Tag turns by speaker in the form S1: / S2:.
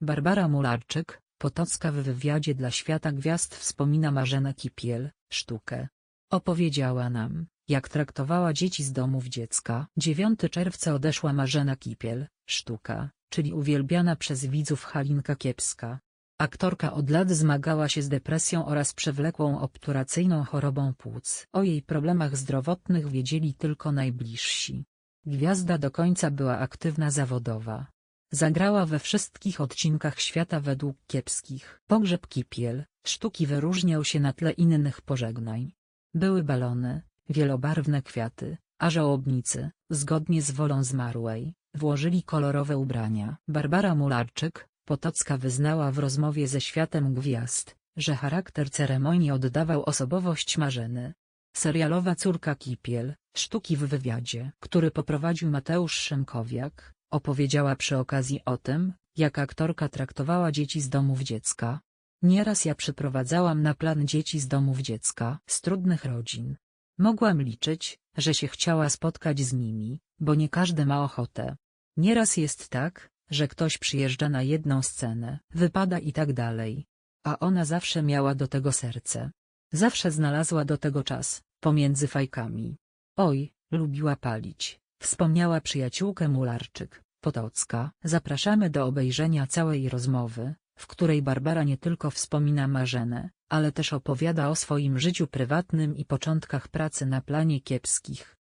S1: Barbara Mularczyk, Potocka w wywiadzie dla Świata Gwiazd wspomina Marzenę Kipiel, sztukę. Opowiedziała nam, jak traktowała dzieci z domów dziecka. 9 czerwca odeszła Marzena Kipiel, sztuka, czyli uwielbiana przez widzów Halinka Kiepska. Aktorka od lat zmagała się z depresją oraz przewlekłą obturacyjną chorobą płuc. O jej problemach zdrowotnych wiedzieli tylko najbliżsi. Gwiazda do końca była aktywna zawodowa. Zagrała we wszystkich odcinkach świata według kiepskich. Pogrzeb Kipiel, sztuki wyróżniał się na tle innych pożegnań. Były balony, wielobarwne kwiaty, a żałobnicy, zgodnie z wolą zmarłej, włożyli kolorowe ubrania. Barbara Mularczyk, Potocka wyznała w rozmowie ze Światem Gwiazd, że charakter ceremonii oddawał osobowość Marzeny. Serialowa córka Kipiel, sztuki w wywiadzie, który poprowadził Mateusz Szymkowiak, opowiedziała przy okazji o tym, jak aktorka traktowała dzieci z domów dziecka. Nieraz ja przyprowadzałam na plan dzieci z domów dziecka, z trudnych rodzin. Mogłam liczyć, że się chciała spotkać z nimi, bo nie każdy ma ochotę. Nieraz jest tak, że ktoś przyjeżdża na jedną scenę, wypada i tak dalej. A ona zawsze miała do tego serce. Zawsze znalazła do tego czas, pomiędzy fajkami. Oj, lubiła palić, wspomniała przyjaciółkę Mularczyk, Potocka. Zapraszamy do obejrzenia całej rozmowy, w której Barbara nie tylko wspomina Marzenę, ale też opowiada o swoim życiu prywatnym i początkach pracy na planie kiepskich.